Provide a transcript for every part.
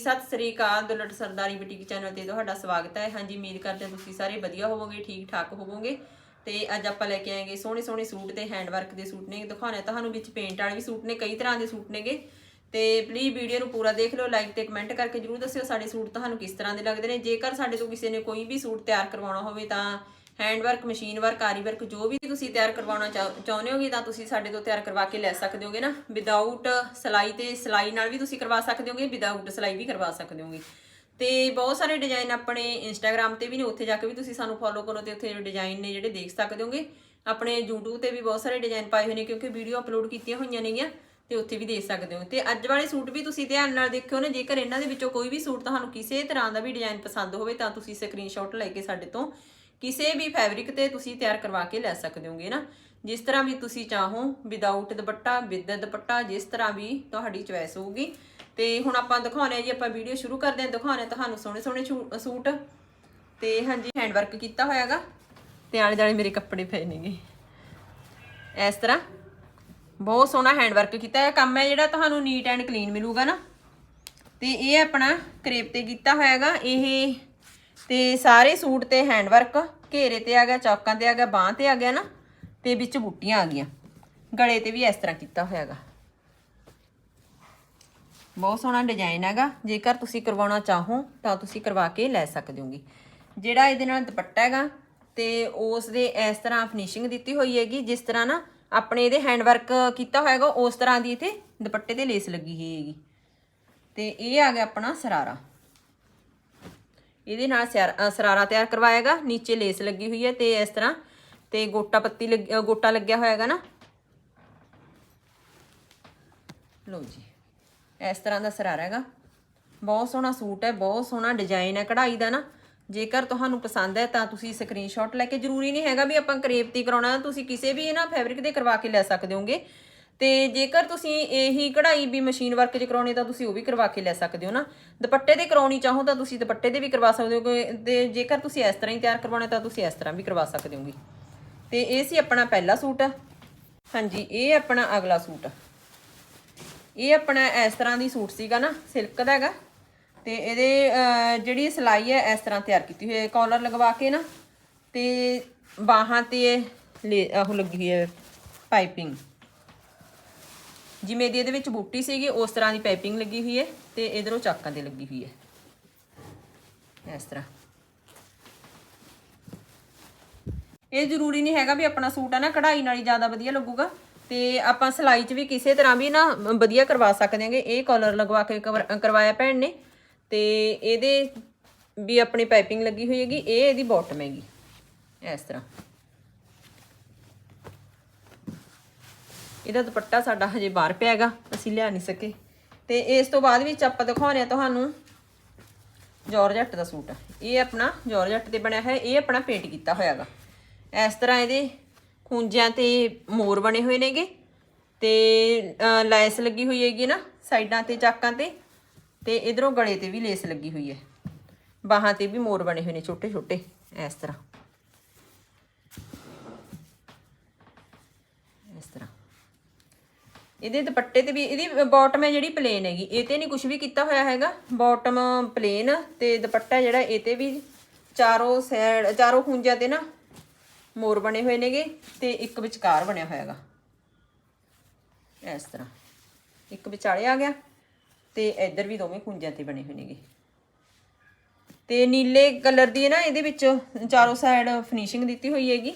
ਸਤਿ ਸ੍ਰੀ ਅਕਾਲ, ਦੁਲਟ ਸਰਦਾਰੀ boutique channel ਤੇ ਤੁਹਾਡਾ ਸਵਾਗਤ ਹੈ। ਹਾਂਜੀ, ਉਮੀਦ ਕਰਦੇ ਹਾਂ ਤੁਸੀਂ ਸਾਰੇ ਵਧੀਆ ਹੋਵੋਗੇ ਠੀਕ ਠਾਕ ਹੋਵੋਗੇ। ਤੇ ਅੱਜ ਆਪਾਂ ਲੈ ਕੇ ਆਏਗੇ ਸੋਹਣੇ ਸੋਹਣੇ ਸੂਟ ਤੇ ਹੈਂਡ ਵਰਕ ਦੇ ਸੂਟ ਨੇ। ਦਿਖਾਉਣੇ ਤੁਹਾਨੂੰ ਵਿੱਚ ਪੇਂਟ ਵਾਲੇ ਵੀ ਸੂਟ ਨੇ, ਕਈ ਤਰ੍ਹਾਂ ਦੇ ਸੂਟ ਨੇਗੇ। ਤੇ ਪਲੀਜ਼ ਵੀਡੀਓ ਨੂੰ ਪੂਰਾ ਦੇਖ ਲਓ ਲਾਈਕ ਤੇ ਕਮੈਂਟ ਕਰਕੇ ਜਰੂਰ ਦੱਸਿਓ ਸਾਡੇ ਸੂਟ ਤੁਹਾਨੂੰ ਕਿਸ ਤਰ੍ਹਾਂ ਦੇ ਲੱਗਦੇ ਨੇ। ਜੇਕਰ ਸਾਡੇ ਤੋਂ ਕਿਸੇ ਨੇ ਕੋਈ ਵੀ ਸੂਟ ਤਿਆਰ ਕਰਵਾਉਣਾ ਹੋਵੇ ਤਾਂ ਹੈਂਡ ਵਰਕ ਮਸ਼ੀਨ ਵਰਕ ਆਰੀ ਵਰਕ ਜੋ ਵੀ ਤੁਸੀਂ ਤਿਆਰ ਕਰਵਾਉਣਾ ਚਾਹ- ਚਾਹੁੰਦੇ ਹੋਗੇ ਤਾਂ ਤੁਸੀਂ ਸਾਡੇ ਤੋਂ ਤਿਆਰ ਕਰਵਾ ਕੇ ਲੈ ਸਕਦੇ ਹੋਗੇ ਨਾ। ਵਿਦਆਊਟ ਸਲਾਈ ਤੇ ਸਲਾਈ ਨਾਲ ਵੀ ਤੁਸੀਂ ਕਰਵਾ ਸਕਦੇ ਹੋਗੇ ਵਿਦਆਊਟ ਸਲਾਈ ਵੀ ਕਰਵਾ ਸਕਦੇ ਹੋਗੇ। ਤੇ ਬਹੁਤ ਸਾਰੇ ਡਿਜ਼ਾਈਨ ਆਪਣੇ ਇੰਸਟਾਗ੍ਰam ਤੇ ਵੀ ਨੇ, ਉੱਥੇ ਜਾ ਕੇ ਵੀ ਤੁਸੀਂ ਸਾਨੂੰ ਫੋਲੋ ਕਰੋ ਤੇ ਉੱਥੇ ਡਿਜ਼ਾਈਨ ਨੇ ਜਿਹੜੇ ਦੇਖ ਸਕਦੇ ਹੋਗੇ। ਆਪਣੇ YouTube ਤੇ ਵੀ ਬਹੁਤ ਸਾਰੇ ਡਿਜ਼ਾਈਨ ਪਾਏ ਹੋਏ ਨੇ ਕਿਉਂਕਿ ਵੀਡੀਓ ਅਪਲੋਡ ਕੀਤੀਆਂ ਹੋਈਆਂ ਨੇਗੀਆਂ ਤੇ ਉੱਥੇ ਵੀ ਦੇਖ ਸਕਦੇ ਹੋ। ਤੇ ਅੱਜ ਵਾਲੇ ਸੂਟ ਵੀ ਤੁਸੀਂ ਧਿਆਨ ਨਾਲ ਦੇਖਿਓ ਨਾ, ਜੇਕਰ ਇਹਨਾਂ ਦੇ ਵਿੱਚੋਂ ਕੋਈ ਵੀ ਸੂਟ ਤੁਹਾਨੂੰ ਕਿਸੇ ਤਰ੍ਹਾਂ ਦਾ ਵੀ ਡਿਜ਼ਾਈਨ ਪਸੰਦ ਹੋਵੇ ਤਾਂ ਤੁਸੀਂ ਸਕਰੀਨਸ਼ਾਟ ਲੈ ਕੇ ਸਾਡੇ ਤੋਂ ਕਿਸੇ ਵੀ ਫੈਬਰਿਕ ਤੇ ਤੁਸੀਂ ਤਿਆਰ ਕਰਵਾ ਕੇ ਲੈ ਸਕਦੇ ਹੋਗੇ ਨਾ। ਜਿਸ ਤਰ੍ਹਾਂ ਵੀ ਤੁਸੀਂ ਚਾਹੋ ਵਿਦਆਊਟ ਦੁਪੱਟਾ ਵਿਦ ਦੁਪੱਟਾ, ਜਿਸ ਤਰ੍ਹਾਂ ਵੀ ਤੁਹਾਡੀ ਚੁਆਇਸ ਹੋਊਗੀ। ਤੇ ਹੁਣ ਆਪਾਂ ਦਿਖਾਉਣੇ ਆ ਜੀ, ਆਪਾਂ ਵੀਡੀਓ ਸ਼ੁਰੂ ਕਰਦੇ ਹਾਂ। ਦਿਖਾਉਣੇ ਤੁਹਾਨੂੰ ਸੋਹਣੇ ਸੋਹਣੇ ਛੂ- ਸੂਟ। ਤੇ ਹਾਂਜੀ ਹੈਂਡ ਵਰਕ ਕੀਤਾ ਹੋਇਆਗਾ ਤੇ ਆਲੇ ਦੁਆਲੇ ਮੇਰੇ ਕੱਪੜੇ ਪਏ ਨੇਗੇ। ਇਸ ਤਰ੍ਹਾਂ ਬਹੁਤ ਸੋਹਣਾ ਹੈਂਡ ਵਰਕ ਕੀਤਾ ਹੈ ਕੰਮ ਹੈ ਜਿਹੜਾ ਤੁਹਾਨੂੰ ਨੀਟ ਐਂਡ ਕਲੀਨ ਮਿਲੂਗਾ ਨਾ। ਤੇ ਇਹ ਆਪਣਾ ਕਰੇਪ ਤੇ ਕੀਤਾ ਹੋਇਆਗਾ ਇਹ ਤੇ ਸਾਰੇ ਸੂਟ ਤੇ ਹੈਂਡ ਵਰਕ ਘੇਰੇ ਤੇ ਆ ਗਿਆ, ਚੌਕਾਂ ਤੇ ਆ ਗਿਆ, ਬਾਹਾਂ ਤੇ ਆ ਗਿਆ ਨਾ, ਤੇ ਵਿੱਚ ਬੂਟੀਆਂ ਆ ਗਈਆਂ। ਗਲੇ ਤੇ ਵੀ ਇਸ ਤਰ੍ਹਾਂ ਕੀਤਾ ਹੋਇਆਗਾ ਬਹੁਤ ਸੋਹਣਾ ਡਿਜ਼ਾਈਨ ਹੈਗਾ। ਜੇਕਰ ਤੁਸੀਂ ਕਰਵਾਉਣਾ ਚਾਹੋ, ਤਾਂ ਤੁਸੀਂ ਕਰਵਾ ਕੇ ਲੈ ਸਕਦੇ ਹੋਗੇ। ਜਿਹੜਾ ਇਹਦੇ ਨਾਲ ਦੁਪੱਟਾ ਹੈਗਾ, ਤੇ ਉਸ ਦੇ ਇਸ ਤਰ੍ਹਾਂ ਫਿਨਿਸ਼ਿੰਗ ਦਿੱਤੀ ਹੋਈ ਹੈਗੀ, ਜਿਸ ਤਰ੍ਹਾਂ ਨਾ ਆਪਣੇ ਇਹਦੇ ਹੈਂਡ ਵਰਕ ਕੀਤਾ ਹੋਇਆਗਾ ਉਸ ਤਰ੍ਹਾਂ ਦੀ ਇੱਥੇ ਦੁਪੱਟੇ ਤੇ ਲੇਸ ਲੱਗੀ ਹੋਈ ਹੈਗੀ। ਤੇ ਇਹ ਆ ਗਿਆ ਆਪਣਾ ਸਰਾਰਾ। ਇਹਦੇ ਨਾਲ ਸਰਾਰਾ ਤਿਆਰ ਕਰਵਾਏਗਾ, ਨੀਚੇ ਲੇਸ ਲੱਗੀ ਹੋਈ ਹੈ ਤੇ ਇਸ ਤਰ੍ਹਾਂ ਤੇ ਗੋਟਾ ਪੱਤੀ ਗੋਟਾ ਲੱਗਿਆ ਹੋਇਆਗਾ ਨਾ। ਲਓ ਜੀ, ਇਸ ਤਰ੍ਹਾਂ ਦਾ ਸਰਾਰਾ ਹੈਗਾ। ਬਹੁਤ ਸੋਹਣਾ ਸੂਟ ਹੈ, ਬਹੁਤ ਸੋਹਣਾ ਡਿਜ਼ਾਈਨ ਹੈ ਕਢਾਈ ਦਾ ਨਾ। ਜੇਕਰ ਤੁਹਾਨੂੰ ਪਸੰਦ ਹੈ ਤਾਂ ਤੁਸੀਂ ਸਕਰੀਨਸ਼ਾਟ ਲੈ ਕੇ, ਜ਼ਰੂਰੀ ਨਹੀਂ ਹੈਗਾ ਵੀ ਆਪਾਂ ਕਰੇਪ ਤੇ ਕਰਾਉਣਾ, ਤੁਸੀਂ ਕਿਸੇ ਵੀ ਨਾ ਫੈਬਰਿਕ ਦੇ ਕਰਵਾ ਕੇ ਲੈ ਸਕਦੇ ਹੋਗੇ। ਤੇ ਜੇਕਰ ਤੁਸੀਂ ਇਹੀ ਕਢਾਈ ਵੀ ਮਸ਼ੀਨ ਵਰਕ 'ਚ ਕਰਾਉਣੀ ਤਾਂ ਤੁਸੀਂ ਉਹ ਵੀ ਕਰਵਾ ਕੇ ਲੈ ਸਕਦੇ ਹੋ ਨਾ। ਦੁਪੱਟੇ ਤੇ ਕਰਾਉਣੀ ਚਾਹੋ ਤਾਂ ਤੁਸੀਂ ਦੁਪੱਟੇ ਤੇ ਵੀ ਕਰਵਾ ਸਕਦੇ ਹੋ ਤੇ ਜੇਕਰ ਤੁਸੀਂ ਇਸ ਤਰ੍ਹਾਂ ਹੀ ਤਿਆਰ ਕਰਵਾਉਣਾ ਤਾਂ ਤੁਸੀਂ ਇਸ ਤਰ੍ਹਾਂ ਵੀ ਕਰਵਾ ਸਕਦੇ ਹੋਗੇ। ਤੇ ਇਹ ਸੀ ਆਪਣਾ ਪਹਿਲਾ ਸੂਟ। ਹਾਂਜੀ, ਇਹ ਆਪਣਾ ਅਗਲਾ ਸੂਟ। ਇਹ ਆਪਣਾ ਇਸ ਤਰ੍ਹਾਂ ਦੀ ਸੂਟ ਸੀਗਾ ਨਾ, ਸਿਲਕ ਦਾ ਹੈਗਾ। ਤੇ ਇਹਦੇ ਜਿਹੜੀ ਸਿਲਾਈ ਹੈ ਇਸ ਤਰ੍ਹਾਂ ਤਿਆਰ ਕੀਤੀ ਹੋਈ ਹੈ। ਕਾਲਰ ਲਗਵਾ ਕੇ ਨਾ, ਤੇ ਬਾਹਾਂ ਤੇ ਲੈ- ਉਹ ਲੱਗੀ ਹੋਈ ਹੈ ਪਾਈਪਿੰਗ ਜਿਵੇਂ ਦੀ ਇਹਦੇ ਵਿੱਚ ਬੂਟੀ ਸੀਗੀ, ਉਸ ਤਰ੍ਹਾਂ ਦੀ ਪਾਈਪਿੰਗ ਲੱਗੀ ਹੋਈ ਹੈ ਤੇ ਇਧਰੋਂ ਚਾਕਾਂ ਤੇ ਲੱਗੀ ਹੋਈ ਹੈ। ਇਸ ਤਰ੍ਹਾਂ। ਇਹ ਜ਼ਰੂਰੀ ਨਹੀਂ ਹੈਗਾ ਵੀ ਆਪਣਾ ਸੂਟ ਆ ਨਾ ਕਢਾਈ ਨਾਲ ਹੀ ਜ਼ਿਆਦਾ ਵਧੀਆ ਲੱਗੂਗਾ ਤੇ ਆਪਾਂ ਸਿਲਾਈ 'ਚ ਵੀ ਕਿਸੇ ਤਰ੍ਹਾਂ ਵੀ ਨਾ ਵਧੀਆ ਕਰਵਾ ਸਕਦੇ ਹਾਂਗੇ। ਇਹ ਕਾਲਰ ਲਗਵਾ ਕੇ ਕਰਵਾਇਆ ਭੈਣ ਨੇ ਤੇ ਇਹਦੇ ਵੀ ਆਪਣੀ ਪਾਈਪਿੰਗ ਲੱਗੀ ਹੋਈ ਹੈਗੀ, ਇਹ ਇਹਦੀ ਬਾਟਮ ਹੈਗੀ। ਇਸ ਤਰ੍ਹਾਂ। ਇਹਦਾ ਦੁਪੱਟਾ ਸਾਡਾ ਹਜੇ ਬਾਹਰ ਪਿਆ ਹੈਗਾ ਅਸੀਂ ਲਿਆ ਨਹੀਂ ਸਕੇ। ਤੇ ਇਸ ਤੋਂ ਬਾਅਦ ਵਿੱਚ ਆਪਾਂ ਦਿਖਾਉਣੇ ਆ ਤੁਹਾਨੂੰ ਜਾਰਜੱਟ ਦਾ ਸੂਟ। ਇਹ ਆਪਣਾ ਜਾਰਜੱਟ ਤੇ ਬਣਿਆ ਹੈ ਇਹ ਆਪਣਾ ਪੇਂਟ ਕੀਤਾ ਹੋਇਆ ਹੋਇਆਗਾ। ਇਸ ਤਰ੍ਹਾਂ ਇਹਦੇ ਖੂੰਜਿਆਂ ਤੇ ਮੋਰ ਬਣੇ ਹੋਏ ਨੇਗੇ ਤੇ ਲੈਸ ਲੱਗੀ ਹੋਈ ਹੈਗੀ ਨਾ, ਸਾਈਡਾਂ ਤੇ, ਚਾਕਾਂ ਤੇ ਤੇ ਇਧਰੋਂ ਗਲੇ ਤੇ ਵੀ ਲੇਸ ਲੱਗੀ ਹੋਈ ਹੈ। ਬਾਹਾਂ ਤੇ ਵੀ ਮੋਰ ਬਣੇ ਹੋਏ ਨੇ ਛੋਟੇ ਛੋਟੇ, ਇਸ ਤਰ੍ਹਾਂ। ਇਸ ਤਰ੍ਹਾਂ। ਇਹਦੇ ਦੁਪੱਟੇ ਤੇ ਵੀ, ਇਹਦੀ ਬਾਟਮ ਹੈ ਜਿਹੜੀ ਪਲੇਨ ਹੈਗੀ। ਇਹ ਤੇ ਨਹੀਂ ਕੁਝ ਵੀ ਕੀਤਾ ਹੋਇਆ ਹੈਗਾ। ਬਾਟਮ ਪਲੇਨ ਤੇ ਦੁਪੱਟਾ ਜਿਹੜਾ, ਇਹ ਤੇ ਵੀ ਚਾਰੋਂ ਸਾਈਡ ਚਾਰੋਂ ਖੁੰਝਾਂ ਤੇ ਨਾ ਮੋਰ ਬਣੇ ਹੋਏ ਨੇਗੇ ਤੇ ਇੱਕ ਵਿਚਕਾਰ ਬਣਿਆ ਹੋਇਆ ਹੈਗਾ। ਇਸ ਤਰ੍ਹਾਂ। ਇੱਕ ਵਿਚਾਲੇ ਆ ਗਿਆ ਤੇ ਇੱਧਰ ਵੀ ਦੋਵੇਂ ਖੁੰਝਾਂ ਤੇ ਬਣੇ ਹੋਏ ਨੇਗੇ। ਤੇ ਨੀਲੇ ਕਲਰ ਦੀ ਹੈ ਨਾ, ਇਹਦੇ ਵਿੱਚ ਚਾਰੋਂ ਸਾਈਡ ਫਿਨਿਸ਼ਿੰਗ ਦਿੱਤੀ ਹੋਈ ਹੈਗੀ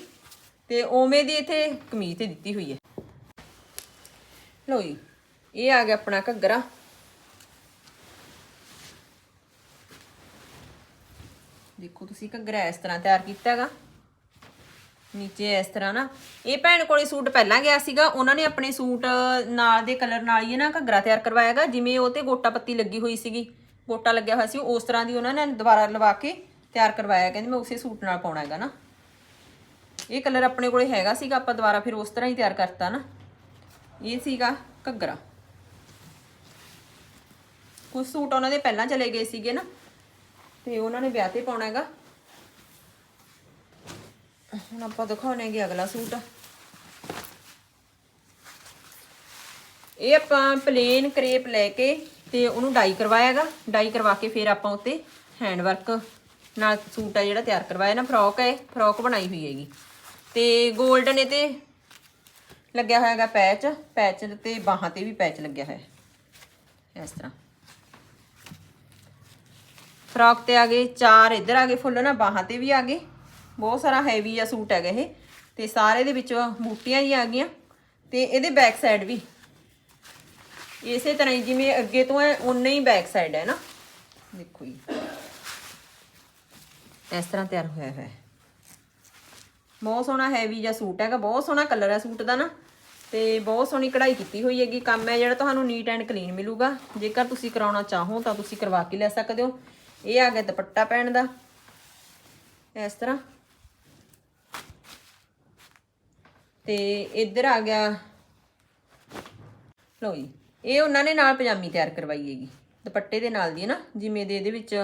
ਤੇ ਓਵੇਂ ਦੀ ਇੱਥੇ ਕਮੀਜ਼ ਤੇ ਦਿੱਤੀ ਹੋਈ ਹੈ। ਲਓ ਜੀ ਇਹ ਆ ਗਿਆ ਆਪਣਾ ਘੱਗਰਾ। ਦੇਖੋ ਤੁਸੀਂ ਘੱਗਰਾ ਇਸ ਤਰ੍ਹਾਂ ਤਿਆਰ ਕੀਤਾ ਹੈਗਾ ਨੀਚੇ ਇਸ ਤਰ੍ਹਾਂ ਨਾ, ਇਹ ਭੈਣ ਕੋਲੇ ਸੂਟ ਪਹਿਲਾਂ ਗਿਆ ਸੀਗਾ, ਉਹਨਾਂ ਨੇ ਆਪਣੇ ਸੂਟ ਨਾਲ ਦੇ ਕਲਰ ਨਾਲ ਹੀ ਨਾ ਘੱਗਰਾ ਤਿਆਰ ਕਰਵਾਇਆਗਾ, ਜਿਵੇਂ ਉਹ ਤੇ ਗੋਟਾ ਪੱਤੀ ਲੱਗੀ ਹੋਈ ਸੀਗੀ। ਗੋਟਾ ਲੱਗਿਆ ਹੋਇਆ ਸੀ ਉਸ ਤਰ੍ਹਾਂ ਦੀ ਉਹਨਾਂ ਨੇ ਦੁਬਾਰਾ ਲਵਾ ਕੇ ਤਿਆਰ ਕਰਵਾਇਆ, ਕਹਿੰਦੇ ਮੈਂ ਉਸੇ ਸੂਟ ਨਾਲ ਪਾਉਣਾ ਹੈਗਾ ਨਾ। ਇਹ ਕਲਰ ਆਪਣੇ ਕੋਲੇ ਹੈਗਾ ਸੀਗਾ, ਆਪਾਂ ਦੁਬਾਰਾ ਫਿਰ ਉਸ ਤਰ੍ਹਾਂ ਹੀ ਤਿਆਰ ਕਰਤਾ ਨਾ। ਇਹ ਸੀਗਾ ਘੱਗਰਾ। ਕੁਝ ਸੂਟ ਉਹਨਾਂ ਦੇ ਪਹਿਲਾਂ ਚਲੇ ਗਏ ਸੀਗੇ ਨਾ, ਤੇ ਉਹਨਾਂ ਨੇ ਵਿਆਹ ਤੇ ਪਾਉਣਾ ਹੈਗਾ। ਹੁਣ ਆਪਾਂ ਦਿਖਾਉਣੇ ਹੈਗੇ ਅਗਲਾ ਸੂਟ। ਇਹ ਆਪਾਂ ਪਲੇਨ ਕਰੇਪ ਲੈ ਕੇ ਤੇ ਉਹਨੂੰ ਡਾਈ ਕਰਵਾਇਆਗਾ ਡਾਈ ਕਰਵਾ ਕੇ ਫਿਰ ਆਪਾਂ ਉੱਤੇ ਹੈਂਡ ਵਰਕ ਨਾਲ ਸੂਟ ਆ ਜਿਹੜਾ ਤਿਆਰ ਕਰਵਾਇਆ ਨਾ, ਫਰੋਕ ਹੈ, ਫਰੋਕ ਬਣਾਈ ਹੋਈ ਹੈਗੀ। ਤੇ 골ਡਨ ਇਹ ਤੇ ਲੱਗਿਆ ਹੋਇਆ ਹੈਗਾ ਪੈਚ ਪੈਚ ਤੇ ਬਾਹਾਂ ਤੇ ਵੀ ਪੈਚ ਲੱਗਿਆ ਹੋਇਆ। ਇਸ ਤਰ੍ਹਾਂ। ਫਰੋਕ ਤੇ ਆ ਗਏ, ਚਾਰ ਇੱਧਰ ਆ ਗਏ ਫੁੱਲ ਨਾ, ਬਾਹਾਂ ਤੇ ਵੀ ਆ ਗਏ। ਬਹੁਤ ਸਾਰਾ ਹੈਵੀ ਆ ਸੂਟ ਹੈਗਾ ਇਹ। ਤੇ ਸਾਰੇ ਦੇ ਵਿੱਚ ਬੂਟੀਆਂ ਹੀ ਆ ਗਈਆਂ ਤੇ ਇਹਦੇ ਬੈਕ ਸਾਈਡ ਵੀ। ਇਸੇ ਤਰ੍ਹਾਂ ਹੀ ਜਿਵੇਂ ਅੱਗੇ ਤੋਂ ਹੈ ਉਨਾ ਹੀ ਬੈਕ ਸਾਈਡ ਹੈ ਨਾ। ਦੇਖੋ ਜੀ। ਇਸ ਤਰ੍ਹਾਂ ਤਿਆਰ ਹੋਇਆ ਹੈ ਬਹੁਤ ਸੋਹਣਾ ਹੈਵੀ ਜਿਹਾ ਸੂਟ ਹੈਗਾ, ਬਹੁਤ ਸੋਹਣਾ ਕਲਰ ਹੈ ਸੂਟ ਦਾ ਨਾ। ਤੇ ਬਹੁਤ ਸੋਹਣੀ ਕਢਾਈ ਕੀਤੀ ਹੋਈ ਹੈਗੀ, ਕੰਮ ਹੈ ਜਿਹੜਾ ਤੁਹਾਨੂੰ ਨੀਟ ਐਂਡ ਕਲੀਨ ਮਿਲੂਗਾ। ਜੇਕਰ ਤੁਸੀਂ ਕਰਾਉਣਾ ਚਾਹੋ ਤਾਂ ਤੁਸੀਂ ਕਰਵਾ ਕੇ ਲੈ ਸਕਦੇ ਹੋ। ਇਹ ਆ ਗਿਆ ਦੁਪੱਟਾ ਪੈਣ ਦਾ, ਇਸ ਤਰ੍ਹਾਂ। ਤੇ ਇੱਧਰ ਆ ਗਿਆ, ਲਓ ਜੀ, ਇਹ ਉਹਨਾਂ ਨੇ ਨਾਲ ਪਜਾਮੀ ਤਿਆਰ ਕਰਵਾਈ ਹੈਗੀ। ਦੁਪੱਟੇ ਦੇ ਨਾਲ ਦੀ ਹੈ ਨਾ, ਜਿਵੇਂ ਦੇ ਇਹਦੇ ਵਿੱਚ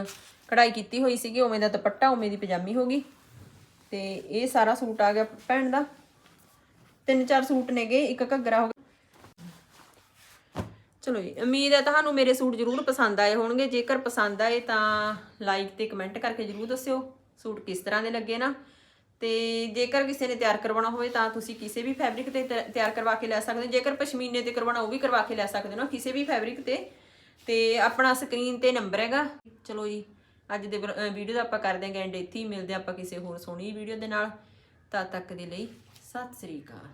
ਕਢਾਈ ਕੀਤੀ ਹੋਈ ਸੀਗੀ, ਉਵੇਂ ਦਾ ਦੁਪੱਟਾ, ਉਵੇਂ ਦੀ ਪਜਾਮੀ ਹੋ ਗਈ। ਤੇ ਇਹ ਸਾਰਾ ਸੂਟ ਆ ਗਿਆ ਭੈਣ ਦਾ। ਤਿੰਨ ਚਾਰ ਸੂਟ ਨੇਗੇ, ਇੱਕ ਘੱਗਰਾ ਹੋ ਗਿਆ। ਚਲੋ ਜੀ, ਉਮੀਦ ਹੈ ਤੁਹਾਨੂੰ ਮੇਰੇ ਸੂਟ ਜ਼ਰੂਰ ਪਸੰਦ ਆਏ ਹੋਣਗੇ। ਜੇਕਰ ਪਸੰਦ ਆਏ ਤਾਂ ਲਾਈਕ ਤੇ ਕਮੈਂਟ ਕਰਕੇ ਜ਼ਰੂਰ ਦੱਸਿਓ ਸੂਟ ਕਿਸ ਤਰ੍ਹਾਂ ਦੇ ਲੱਗੇ ਨਾ। ਤੇ ਜੇਕਰ ਕਿਸੇ ਨੇ ਤਿਆਰ ਕਰਵਾਉਣਾ ਹੋਵੇ ਤਾਂ ਤੁਸੀਂ ਕਿਸੇ ਵੀ ਫੈਬਰਿਕ ਤੇ ਤਿਆ- ਤਿਆਰ ਕਰਵਾ ਕੇ ਲੈ ਸਕਦੇ ਹੋ। ਜੇਕਰ ਪਸ਼ਮੀਨੇ ਤੇ ਕਰਵਾਉਣਾ, ਉਹ ਵੀ ਕਰਵਾ ਕੇ ਲੈ ਸਕਦੇ ਹੋ ਨਾ, ਕਿਸੇ ਵੀ ਫੈਬਰਿਕ ਤੇ। ਤੇ ਆਪਣਾ ਸਕਰੀਨ ਤੇ ਨੰਬਰ ਹੈਗਾ। ਚਲੋ ਜੀ ਅੱਜ ਦੇ ਵੀਡੀਓ ਦਾ ਆਪਾਂ ਕਰਦੇ ਹਾਂ ਐਂਡ ਇੱਥੇ ਹੀ ਮਿਲਦੇ ਹਾਂ ਆਪਾਂ ਕਿਸੇ ਹੋਰ ਸੋਹਣੀ ਵੀਡੀਓ ਦੇ ਨਾਲ। ਤਦ ਤੱਕ ਦੇ ਲਈ ਸਤਿ ਸ੍ਰੀ ਅਕਾਲ।